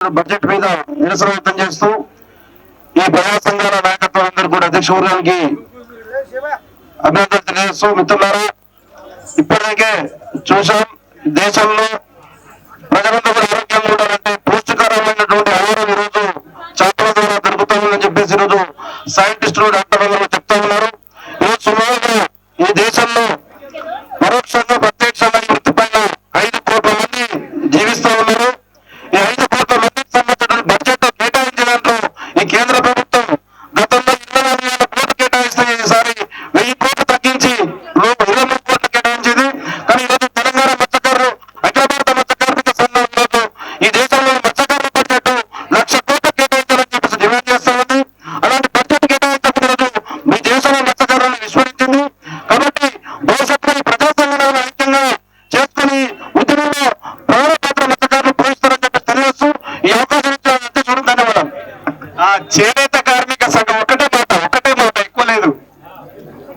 Budget మీద నిరసన వ్యక్తం చేస్తూ ఈ ప్రజా సంఘాల నాయకత్వం అందరూ కూడా అధ్యక్ష వర్గానికి అభినందనలు తెలియజేస్తూ మిత్రులారా ఇప్పటికే చూసాం దేశంలో ప్రజలందరూ కూడా ఆరోగ్యంగా ఉండాలంటే పౌష్టికరమైనటువంటి ఆహారం ఈరోజు చాపల ద్వారా దొరుకుతా చెప్పేసి ఈరోజు సైంటిస్టులు డాక్టర్లు చెప్తా ఉన్నారు. ఈరోజు సుమారుగా ఈ దేశంలో పరోక్షంగా Ah,